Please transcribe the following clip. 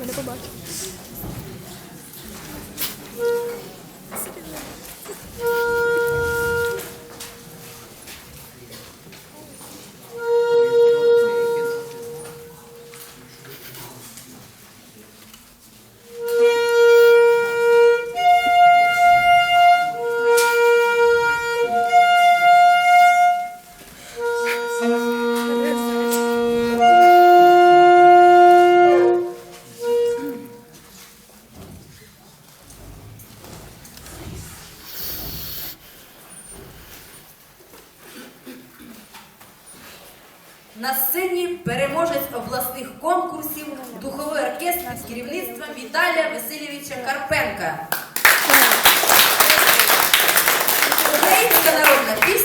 Мене побачив. На сцені переможець обласних конкурсів духовий оркестр з керівництвом Віталія Васильовича Карпенка. Українська народна пісня